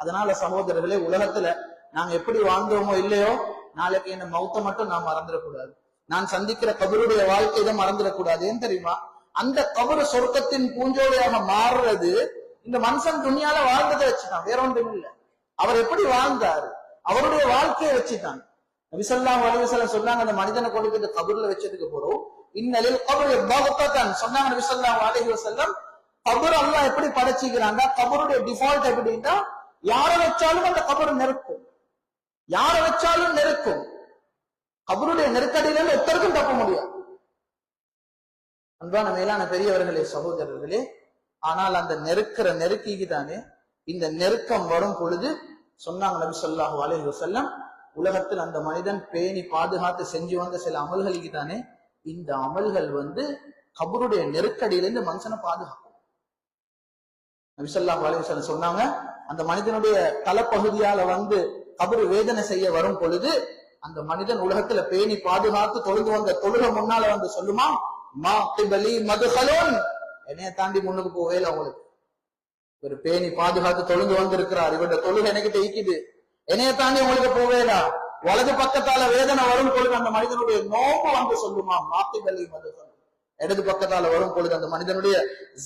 அதனால சகோதரர்களே உலகத்துல நாங்க எப்படி வாழ்ந்தோமோ இல்லையோ நாளைக்கு என்ன மௌத்த மட்டும் நான் மறந்துடக்கூடாது. நான் சந்திக்கிற கபருடைய வாழ்க்கை இதை மறந்துடக்கூடாது. ஏன் தெரியுமா? அந்த கபரு சொர்க்கத்தின் பூஞ்சோலையாக மாறுறது இந்த மனுஷன் துணியால வாழ்ந்ததை வச்சுதான். வேற ஒன்றும் இல்லை. அவர் எப்படி வாழ்ந்தாரு? அவருடைய வாழ்க்கையை வச்சுதான். நபிசல்லாம் அலிவசல்லம் சொன்னாங்க அந்த மனிதனை கொண்டு போய் இந்த கபூர்ல வச்சதுக்கு போறோம் இன்னலில் கபர் பகத்தான் சொன்னாங்க நபிசல்லாம் அலிஹி வசல்லம் கபர் எல்லாம் எப்படி படைச்சிக்கிறாங்க கபருடைய டிஃபால்ட் எப்படின்னா யாரை வச்சாலும் அந்த கபர் நெருக்கும். யாரை வச்சாலும் நெருக்கும். கபருடைய நெருக்கடியில இருந்து தப்ப முடியாது. அன்பான மேலான பெரியவர்களே சகோதரர்களே ஆனால் அந்த நெருக்கிற நெருக்கிக்கு தானே இந்த நெருக்கம் வரும் பொழுது சொன்னாங்க நபி சொல்லாஹு அலைஹி உலகத்தில் அந்த மனிதன் பேணி பாதுகாத்து செஞ்சு வந்த சில அமல்களுக்கு தானே இந்த அமல்கள் வந்து கபருடைய நெருக்கடியிலிருந்து மனுஷனை பாதுகாக்கும். நபி ஸல்லல்லாஹு சொன்னாங்க அந்த மனிதனுடைய தலைப்பகுதியால வந்து கபரு வேதனை செய்ய வரும் பொழுது அந்த மனிதன் உலகத்துல பேணி பாதுகாத்து தொழுது வந்த தொழுக முன்னால வந்து சொல்லுமா மா கிபலி மதுகலோன் என்னைய தாண்டி முன்னுக்கு போகல அவங்களுக்கு ஒரு பேணி பாதுகாத்து தொழுந்து வந்திருக்கிறார். இவருடைய தொழுகை எனக்கு ஈக்குது என்னைய தாண்டி உங்களுக்கு போவேடா வலது பக்கத்தால வேதனை வரும் பொழுது அந்த மனிதனுடைய நோம்பு வந்து சொல்லுமா மாத்திபலி மதுகலோன் இடது பக்கத்தால வரும் பொழுது அந்த மனிதனுடைய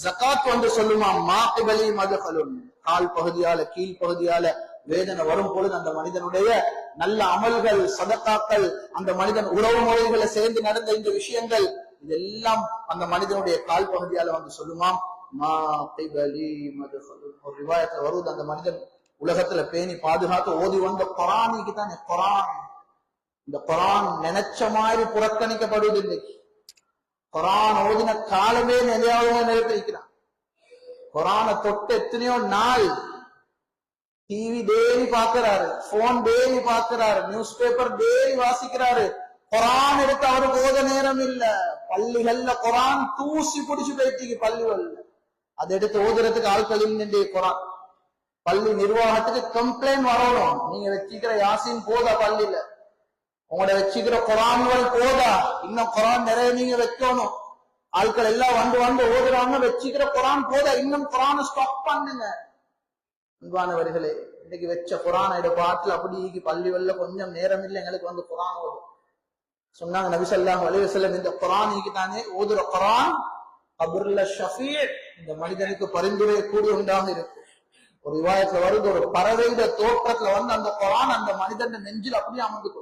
ஜகாத் வந்து சொல்லுமா? மாத்திபலி மதுகலோன். கால் பகுதியால கீழ் பகுதியால வேதனை வரும் பொழுது அந்த மனிதனுடைய நல்ல அமல்கள் சதக்காக்கள் அந்த மனிதன் உறவு முறைகளை சேர்ந்து நடந்த இந்த விஷயங்கள் இதெல்லாம் அந்த மனிதனுடைய கால் பகுதியால வந்து சொல்லுமாம் மா திபலி ஒரு ரிவாயத்துல வருவது அந்த மனிதன் உலகத்துல பேணி பாதுகாத்து ஓதி வந்த கொரானிக்கு தான் கொரான். இந்த கொரான் நினைச்ச மாதிரி புறக்கணிக்கப்படுவது இன்னைக்கு குரான் ஓதின காலமே நிலையாக நிறுத்தி வைக்கிறான் குரானை தொட்டு எத்தனையோ நாள் டிவி டெய்லி பாக்குறாரு போன் டெய்லி பாக்குறாரு நியூஸ் பேப்பர் டெய்லி வாசிக்கிறாரு. குரான் எடுத்து அவருக்கு ஓத நேரம் இல்ல. பள்ளிகள்ல குரான் தூசி பிடிச்சு போயிட்டு பள்ளிகள்ல. அதை எடுத்து ஓதுறதுக்கு ஆட்கள் நின்று குரான். பள்ளி நிர்வாகத்துக்கு கம்ப்ளைண்ட் வரணும். நீங்க வச்சிக்கிற யாசின் போதா பள்ளியில. உங்களோட வச்சுக்கிற குரான்கள் போதா? இன்னும் குரான் நிறைய நீங்க வைக்கணும். ஆட்கள் எல்லாம் வந்து வந்து ஓதுறாங்க வச்சுக்கிற குரான் போதா? இன்னும் குரான் ஸ்டாப் பண்ணுங்க. அன்பானவர்களே இன்னைக்கு வச்ச குரான் இட பாட்டுல அப்படி பள்ளி வெள்ள கொஞ்சம் நேரம் இல்லை எங்களுக்கு வந்து குரான் ஓதும் சொன்னாங்க நபிசல்லாம் அலைவசல்லம் இந்த குரான் ஈகி தானே ஓதுற குரான் கபுர்ல ஷஃபீ இந்த மனிதனுக்கு பரிந்துரை கூடி உண்டாக இருக்கும் ஒரு விவாதத்துல வருது ஒரு பறவைட தோற்றத்துல வந்து அந்த குரான் அந்த மனிதன் நெஞ்சில் அப்படியே அமர்ந்து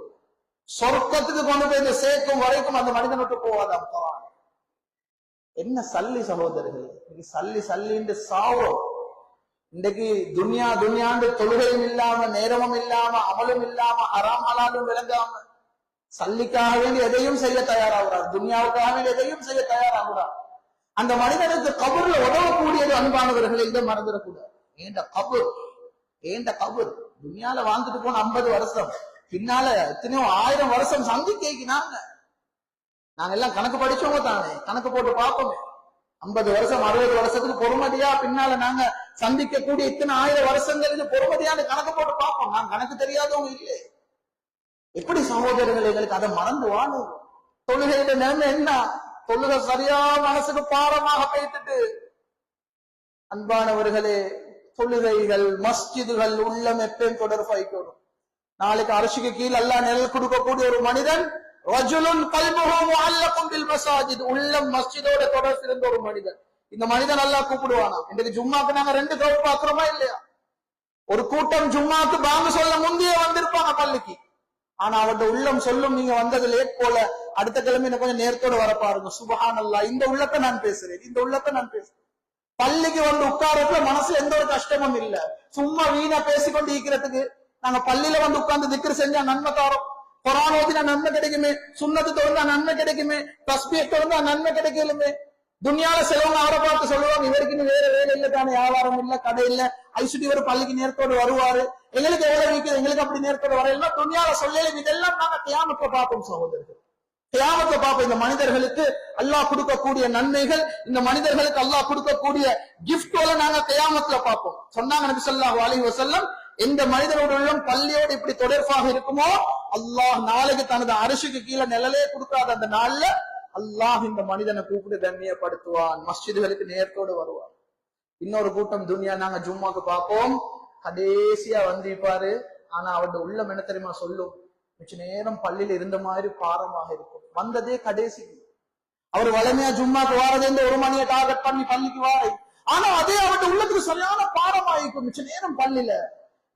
சொர்க்கத்துக்கு கொண்டு போய் சேர்க்கும் வரைக்கும் அந்த மனிதன் விட்டு போவாதாம் குரான் என்ன சல்லி சகோதரர்கள்? இன்னைக்கு சல்லி சல்லின்னு சாவோம். இன்றைக்கு துன்யா துன்யாண்டு தொழுகையும் இல்லாம நேரமும் இல்லாம அமலும் இல்லாம அறாம் அலாலும் விளங்காம சல்லிக்காக வேண்டி எதையும் செய்ய தயாராகிறார். துன்யாவுக்காக வேண்டி எதையும் செய்ய தயாராகிறார். அந்த மனிதனுக்கு கபூர்ல உதவக்கூடியது அன்பானவர்களை இதை மறந்துடக்கூடாது. ஏண்ட கபூர் ஏண்ட கபூர். துன்யால வாழ்ந்துட்டு போன ஐம்பது வருஷம். பின்னால எத்தனையோ ஆயிரம் வருஷம் சந்திக்கைக்குனாங்க நாங்க எல்லாம் கணக்கு படிச்சவங்க தானே. கணக்கு போட்டு பார்ப்போமே. ஐம்பது வருஷம் அறுபது வருஷத்துக்கு பொறுமதியா பின்னால நாங்க சந்திக்கக்கூடிய இத்தனை ஆயிரம் வருஷங்களுக்கு பொறுமதியான கணக்கு போட்டு பார்ப்போம். நான் கணக்கு தெரியாதவங்க இல்லை. எப்படி சகோதரர்கள் எங்களுக்கு அதை மறந்து வாழும் தொழுகையில நிலைமை என்ன? தொழுகை சரியா மனசுக்கு பாரமாக பேத்துட்டு. அன்பானவர்களே தொழுகைகள் மஸ்ஜிதுகள் உள்ளம் எப்பயும் தொடர்பாய்க்கணும்? நாளைக்கு அரசுக்கு கீழ் எல்லாம் நிழல் கொடுக்கக்கூடிய ஒரு மனிதன் ரஜுலுன் கல்முஹு முஅல்லகும் பில் மசாஜித் உள்ளம் மஸ்ஜிதோட தொடர்பு இருந்த ஒரு மனிதன். இந்த மனிதன் நல்லா கூப்பிடுவானா? இன்றைக்கு ஜும்மாக்கு நாங்க ரெண்டு கவுட் பாக்குறோமா இல்லையா? ஒரு கூட்டம் ஜும்மாக்கு பாங்க சொல்ல முந்தைய வந்திருப்பாங்க பள்ளிக்கு. ஆனா அவருடைய உள்ளம் சொல்லும் நீங்க வந்தது லேட் போல. அடுத்த கிழமை கொஞ்சம் நேரத்தோட வர பாருங்க. சுபஹான் அல்லா இந்த உள்ளத்தை நான் பேசுறேன். இந்த உள்ளத்தை நான் பேசுறேன். பள்ளிக்கு வந்து உட்காரத்துல மனசுல எந்த ஒரு கஷ்டமும் இல்ல. சும்மா வீணா பேசிக்கொண்டு இருக்கிறதுக்கு நாங்க பள்ளியில வந்து உட்கார்ந்து திக்ரு செஞ்சா நன்மை தாரோம். குரான் ஓதினா நன்மை கிடைக்குமே சுண்ணத்து தொடர்ந்தா நன்மை கிடைக்குமே தஸ்பியை தொடர்ந்தா நன்மை கிடைக்கலுமே. துணியால சிலவங்க அவரை பார்த்து சொல்லுவாங்க இவருக்குன்னு வேற வேலை இல்ல தானே வியாபாரம் இல்ல கடை இல்ல. ஐசுடி ஒரு பள்ளிக்கு நேரத்தோடு வருவாரு. எங்களுக்கு எவ்வளவு வீக்குது எங்களுக்கு அப்படி நேரத்தோடு வரையில துணியால சொல்லல இதெல்லாம் நாங்க கியாமத்தை பார்ப்போம் சகோதரர்கள். கியாமத்தை பார்ப்போம் இந்த மனிதர்களுக்கு அல்லாஹ் கொடுக்கக்கூடிய நன்மைகள் இந்த மனிதர்களுக்கு அல்லாஹ் கொடுக்கக்கூடிய கிஃப்ட் நாங்க கியாமத்துல பார்ப்போம். சொன்னாங்க நபி சொல்லாஹ் அலி வசல்லம் எந்த மனிதனோட உள்ளம் பள்ளியோடு இப்படி தொடர்பாக இருக்குமோ அல்லாஹ் நாளைக்கு தனது அரசுக்கு கீழே நிழலே கொடுக்காத அந்த நாள்ல அல்லாஹ் இந்த மனிதனை கூப்பிட்டு தன்மையப்படுத்துவான் மஸ்ஜிதுகளுக்கு நேரத்தோடு வருவான். இன்னொரு கூட்டம் துனியா நாங்க ஜும்மாக்கு பார்ப்போம். கடைசியா வந்திருப்பாரு ஆனா அவட உள்ளம் என்ன தெரியுமா சொல்லும்? மிச்ச நேரம் பள்ளியில இருந்த மாதிரி பாரமாக இருக்கும். வந்ததே கடைசி. அவர் வளமையா ஜும்மாக்கு வாரது இந்த ஒரு மணியை டார்கெட் பண்ணி பள்ளிக்கு வாரை. ஆனா அதே அவருடைய உள்ளத்துக்கு சரியான பாரமா இருக்கும் மிச்ச நேரம் பள்ளியில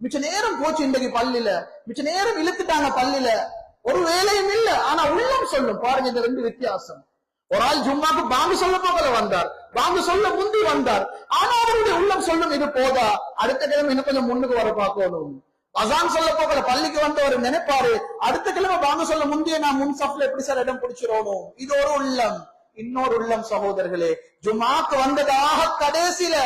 மிச்ச நேரம் போச்சு இன்றைக்கு பள்ளியில. மிச்ச நேரம் இழுத்துட்டாங்க பள்ளியில. ஒரு வேலையும் இல்ல. ஆனா உள்ளம் சொல்லும். பாருங்க இந்த ரெண்டு வித்தியாசம். ஒரு ஆள் ஜும்மாக்கு பாங்கு சொல்ல போகல வந்தார். பாங்கு சொல்ல முந்தி வந்தார். ஆனா அவருடைய உள்ளம் சொல்லும் இது போதா? அடுத்த கிழமை இன்னும் கொஞ்சம் முன்னுக்கு வர பார்க்கணும். அசான் சொல்ல போகல. பள்ளிக்கு வந்தவர் நினைப்பாரு. அடுத்த கிழமை பாங்கு சொல்ல முந்தைய நான் முன் சப்ல எப்படி சார் இடம் பிடிச்சிடணும்? இது ஒரு உள்ளம். இன்னொரு உள்ளம் சகோதரர்களே ஜுமாக்கு வந்ததாக கடைசியில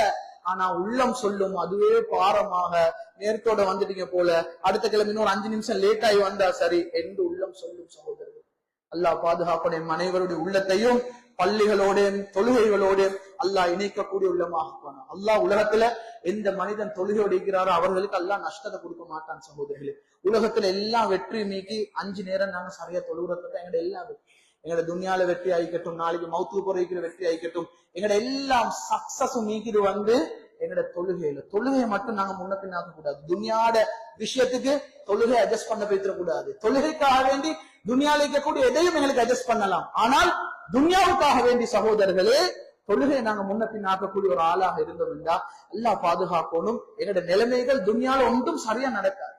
ஆனா உள்ளம் சொல்லும் அதுவே பாரமாக. நேரத்தோட வந்துட்டீங்க போல. அடுத்த கிழமை இன்னொரு அஞ்சு நிமிஷம் லேட் ஆகி வந்தா சரி. என்று உள்ளம் சொல்லும் சகோதரர் அல்லாஹ் பாதுகாப்புடைய அனைவருடைய உள்ளத்தையும் பள்ளிகளோடையும் தொழுகைகளோடையும் அல்லாஹ் இணைக்கக்கூடிய உள்ளமாக அல்லாஹ் உலகத்துல எந்த மனிதன் தொழுகையோடு இருக்கிறாரோ அவர்களுக்கு அல்லாஹ் நஷ்டத்தை கொடுக்க மாட்டான் சகோதரிகளே உலகத்துல எல்லாம் வெற்றி நீக்கி அஞ்சு நேரம் நாங்க சரியா தொழுகிறத எங்கட எல்லாம் வெற்றி. எங்களோட துணியால வெற்றி ஆயிக்கட்டும் நாளைக்கு மௌத்துக்கு போறதுக்கிற வெற்றி ஆயிக்கட்டும் எங்களோட எல்லாம் சக்சஸும் நீக்கிது வந்து எங்களோட தொழுகையில. தொழுகையை மட்டும் நாங்க முன்ன பின்னாக்க கூடாது. துனியாட விஷயத்துக்கு தொழுகை அட்ஜஸ்ட் பண்ண போயிட கூடாது. தொழுகைக்காக வேண்டி துனியால இருக்கக்கூடிய எதையும் எங்களுக்கு அட்ஜஸ்ட் பண்ணலாம். ஆனால் துனியாவுக்காக வேண்டி சகோதரர்களே தொழுகையை நாங்க முன்ன பின் ஆக்கக்கூடிய ஒரு ஆளாக இருந்தோம் என்றா அல்லாஹ் பாதுகாக்கணும் எங்களோட நிலைமைகள் துனியால ஒன்றும் சரியா நடக்காது.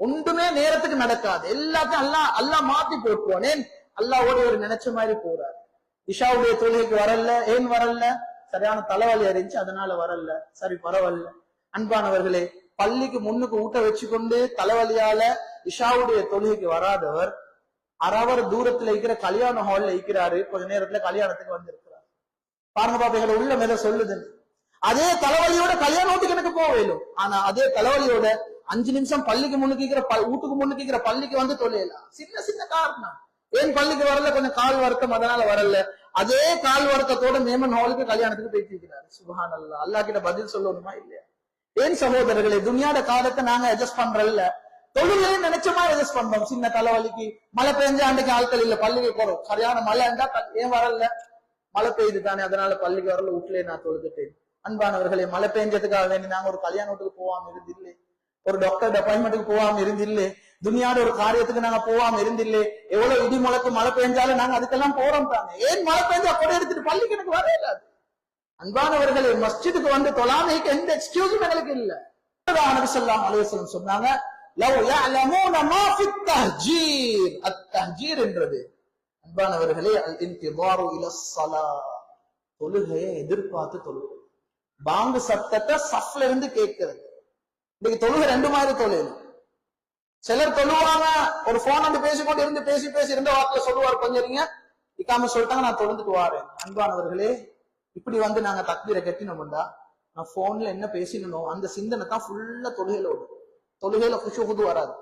ஒன்றுமே நேரத்துக்கு நடக்காது. எல்லாத்தையும் அல்லா அல்லா மாத்தி போட்டுருவானேன் அல்லாஹ்வோட ஒரு நினைச்ச மாதிரி போறாரு. இஷாவுடைய தொழுகைக்கு வரல ஏன் வரல? சரியான தலைவலி அறிஞ்சு அதனால வரல. சரி பரவாயில்ல. அன்பானவர்களே பள்ளிக்கு முன்னுக்கு ஊட்ட வச்சு கொண்டு தலைவலியால இஷாவுடைய தொழுகைக்கு வராதவர் அரவர் தூரத்துல இருக்கிற கல்யாண ஹால்ல இருக்கிறாரு கொஞ்ச நேரத்துல கல்யாணத்துக்கு வந்திருக்கிறார். பாருங்க பாப்பா உள்ள மேல சொல்லுது. அதே தலைவலியோட கல்யாணத்துக்கு எனக்கு போக வேணும். ஆனா அதே தலைவலியோட அஞ்சு நிமிஷம் பள்ளிக்கு முன்னுக்கு இருக்கிற ப- வீட்டுக்கு முன்னுக்கு இருக்கிற பள்ளிக்கு வந்து தொழிலாம் சின்ன சின்ன காரணம். ஏன் பள்ளிக்கு வரல கொஞ்சம் கால் வருத்தம் அதனால வரல. அதே கால் வருத்தத்தோட மேமன் ஹாலுக்கு கல்யாணத்துக்கு போயிட்டு இருக்கிறாரு. சுபஹான் அல்லா அல்லா கிட்ட பதில் சொல்லணுமா இல்லையா? ஏன் சகோதரர்களே துனியாட காலத்தை நாங்க அட்ஜஸ்ட் பண்றல்ல? தொழுகையும் நினைச்ச மாதிரி அட்ஜஸ்ட் பண்றோம்? சின்ன தலைவலிக்கு மழை பெஞ்ச அன்றைக்கு ஆட்கள் இல்ல பள்ளிக்கு போறோம். சரியான மழை இருந்தா ஏன் வரல? மழை பெய்யுது தானே அதனால பள்ளிக்கு வரல வீட்டுலயே நான் தொழுதுட்டேன். அன்பானவர்களே மழை பெஞ்சதுக்காக வேண்டி நாங்க ஒரு கல்யாணத்துக்கு போவாம போகாம இருந்தில்லை. ஒரு டாக்டர் அப்பாயின்மெண்ட்டுக்கு போகாம இருந்தில்லை. துனியாட ஒரு காரியத்துக்கு நாங்க போவாம இருந்தில்லே எவ்வளவு இடி முழக்கு மழை பெஞ்சாலும் நாங்க அதுக்கெல்லாம் போறோம் ஏன் மழை பெஞ்சா கொடை எடுத்துட்டு பள்ளிக்கு எனக்கு வரவே இல்லாது அன்பானவர்களே மஸ்ஜிதுக்கு வந்து தொலாமைக்கு எந்த எக்ஸ்கியூஸும் எங்களுக்கு இல்ல. நபி சொல்லாம் அலுவலம் சொன்னாங்க லவ் யஅலமூன மா ஃபி தஹ்ஜீர். அத் என்றது. அன்பானவர்களே அல் இன்திதாரு இல ஸலா. தொழுகையை எதிர்பார்த்து தொழுகிறது பாங்கு சத்தத்தை சஃப்ல இருந்து கேட்கிறது. இன்னைக்கு தொழுகை ரெண்டு மாதிரி தொழுகை. சிலர் தொழுவாங்க ஒரு போன் வந்து பேசிக்கொண்டு இருந்து பேசி பேசி இருந்த வாக்குல சொல்லுவார் கொஞ்சம் இருங்க. இக்காம சொல்லிட்டாங்க நான் தொழுந்துட்டு வாரேன். அன்பானவர்களே இப்படி வந்து நாங்க தக்பீரை கட்டினோம்டா நான் போன்ல என்ன பேசினோம் அந்த சிந்தனை தான் ஃபுல்லா தொழுகையில ஓடும். தொழுகையில குஷுகுது வராது.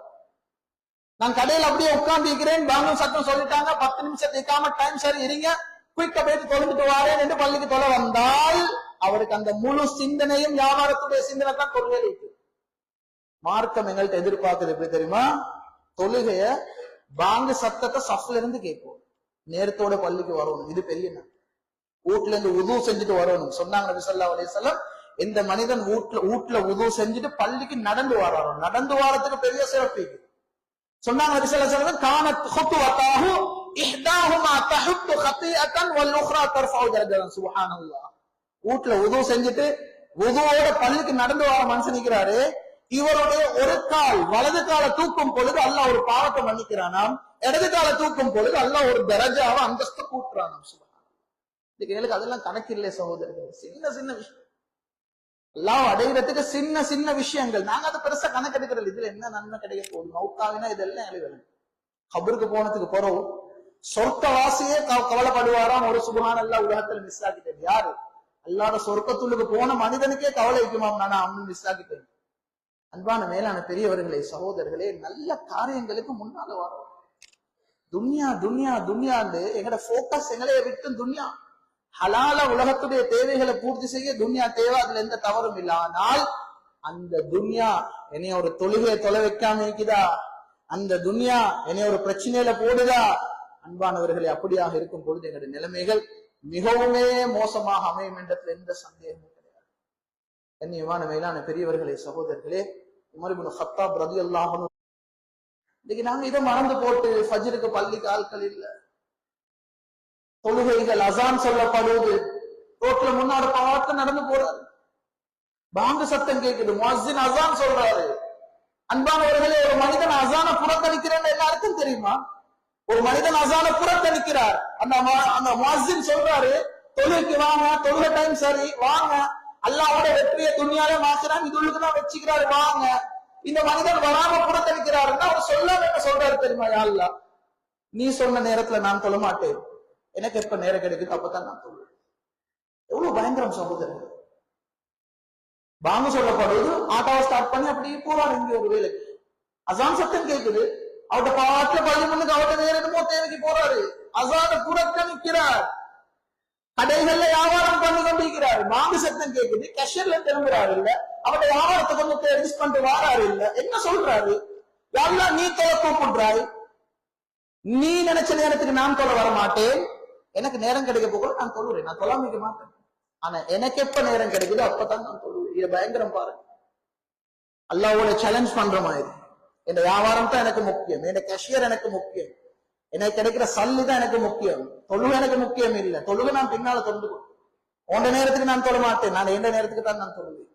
நான் கடையில அப்படியே உட்கார்ந்து இருக்கிறேன் பாங்கும் சத்தம் சொல்லிட்டாங்க பத்து நிமிஷம் நிக்காம டைம் சரி இருங்க. குயிக்கா போயிட்டு தொழுந்துட்டு வாரேன் என்று பள்ளிக்கு தொலை வந்தால் அவருக்கு அந்த முழு சிந்தனையும் வியாபாரத்துடைய சிந்தனை தான் தொழுகையில இருக்கு. மார்க்கம் எங்கள்கிட்ட எதிர்பார்க்குது எப்படி தெரியுமா? தொழுகைய பாங்கு சத்தத்தை சஃப்ல இருந்து கேட்போம் நேரத்தோட பள்ளிக்கு வரணும். இது பெரிய வீட்டுல இருந்து உது செஞ்சுட்டு வரணும். சொன்னாங்க நபி ஸல்லல்லாஹு அலைஹி இந்த மனிதன் வீட்டுல வீட்டுல உது செஞ்சுட்டு பள்ளிக்கு நடந்து வராரோ நடந்து வாரத்துக்கு பெரிய சிறப்பு சொன்னாங்க நபி ஸல்லல்லாஹு அலைஹி வஸல்லம் கானத் ஹுத்வதாஹு இஹ்தாஹுமா தஹுத்து கத்தியத்தன் வல் உக்ரா தர்ஃபஉ வீட்டுல உதவு செஞ்சுட்டு உதுவோட பள்ளிக்கு நடந்து வர மனுஷன் நிக்கிறாரு. இவருடைய ஒரு கால் வலது காலை தூக்கும் பொழுது அல்ல ஒரு பாவத்தை மன்னிக்கிறானாம் இடது காலை தூக்கும் பொழுது அல்ல ஒரு தரஜாவ அந்தஸ்து கூட்டுறானாம் இன்னைக்கு எங்களுக்கு அதெல்லாம் கணக்கில்லை சகோதரர்கள். சின்ன சின்ன விஷயம். எல்லாம் அடைகிறதுக்கு சின்ன சின்ன விஷயங்கள். நாங்க அதை பெருசா கணக்கெடுக்கிறது இதுல என்ன நன்மை கிடைக்க போகுது? மௌத்தாவினா இதெல்லாம் எழுதல கபருக்கு போனதுக்கு போறோம் சொர்க்க வாசியே கவ- கவலைப்படுவாராம். ஒரு சுபஹான் அல்லா உலகத்துல மிஸ் ஆக்கிட்டது யாரு? அல்லாத சொர்க்கத்துள்ளுக்கு போன மனிதனுக்கே கவலை வைக்குமாம் நானா அவனு மிஸ் ஆகிட்டேன் அன்பான மேலான பெரியவர்களே சகோதரர்களே நல்ல காரியங்களுக்கு முன்னால வரோம். துன்யா துன்யா துன்யாண்டு எங்கட போக்கஸ் எங்களைய விட்டு துன்யா. ஹலால உலகத்துடைய தேவைகளை பூர்த்தி செய்ய துன்யா தேவை அதுல எந்த தவறும் இல்ல. ஆனால் அந்த துன்யா என்னைய ஒரு தொழுகையை தொலை வைக்காம இருக்குதா? அந்த துன்யா என்னைய ஒரு பிரச்சனையில போடுதா? அன்பானவர்களே அப்படியாக இருக்கும் பொழுது எங்களுடைய நிலைமைகள் மிகவுமே மோசமாக அமையும் என்றதுல எந்த சந்தேகமும் கிடையாது. கண்ணியமான மேலான பெரியவர்களே சகோதரர்களே உமர் ஹத்தாப் இன்னைக்கு நாங்க இதை மறந்து போட்டு ஃபஜ்ருக்கு பள்ளிக்கு ஆட்கள் இல்ல. தொழுகைகள் அசான் சொல்லப்படுவது. ரோட்ல முன்னாடி பார்த்து நடந்து போறாரு. பாங்கு சத்தம் கேக்குது. முஅஸ்ஸின் அசான் சொல்றாரு. அன்பானவர்களே ஒரு மனிதன் அசான புறக்கணிக்கிறேன்னு எல்லாருக்கும் தெரியுமா? ஒரு மனிதன் அசான புறக்கணிக்கிறார். அந்த அந்த முஅஸ்ஸின் சொல்றாரு தொழுகைக்கு வாங்க தொழுக டைம் சரி வாங்க. அல்லாஹ்வோட வெற்றியை துணியாலே மாத்துறான் இதுளுக்கு தான் வச்சுக்கிறாரு. வாங்க. இந்த மனிதன் வராம புறக்கணிக்கிறாருன்னா அவர் சொல்ல என்ன சொல்றாரு தெரியுமா யா நீ சொன்ன நேரத்துல நான் தொழ மாட்டேன். எனக்கு எப்ப நேரம் கிடைக்குது அப்பதான் நான் தொழுவேன். எவ்வளவு பயங்கரம் சகோதரர். வாங்க சொல்லப்படுவது ஆட்டோவை ஸ்டார்ட் பண்ணி அப்படியே போவார் இங்க ஒரு வேலைக்கு. அசான் சத்தம் கேட்குது அவட்ட பாட்டுல பதிமூணுக்கு அவட்ட வேற என்னமோ தேவைக்கு போறாரு. அசான புறக்கணிக்கிறார் கடைகள்ல வியாபாரம் பண்ணி கொண்டிருக்கிறார். மாங்கு சத்தம் கேட்குது கேஷியர்ல திரும்புறாரு இல்ல. அவட வியாபாரத்தை கொஞ்சம் அட்ஜஸ்ட் பண்ணிட்டு வாராரு இல்ல. என்ன சொல்றாரு? யாரெல்லாம் நீ தொலை கூப்பிடுறாய்? நீ நினைச்ச நேரத்துக்கு நான் தொலை வர மாட்டேன் எனக்கு நேரம் கிடைக்க போக நான் தொழுறேன். நான் தொலாமிக்க மாட்டேன். ஆனா எனக்கு எப்ப நேரம் கிடைக்குதோ அப்பதான் நான் தொழுவேன். இது பயங்கரம் பாருங்க அல்லாவோட சேலஞ்ச் பண்ற மாதிரி. இந்த வியாபாரம் தான் எனக்கு முக்கியம். இந்த கேஷியர் எனக்கு முக்கியம். எனக்கு கிடைக்கிற சல்லு தான் எனக்கு முக்கியம். தொழுகை எனக்கு முக்கியம் இல்லை. தொழுகை நான் பின்னால தொண்டு உண்ட நேரத்துக்கு நான் தொழ மாட்டேன். நான் எந்த நேரத்துக்கு தான் நான் தொழுவேன்.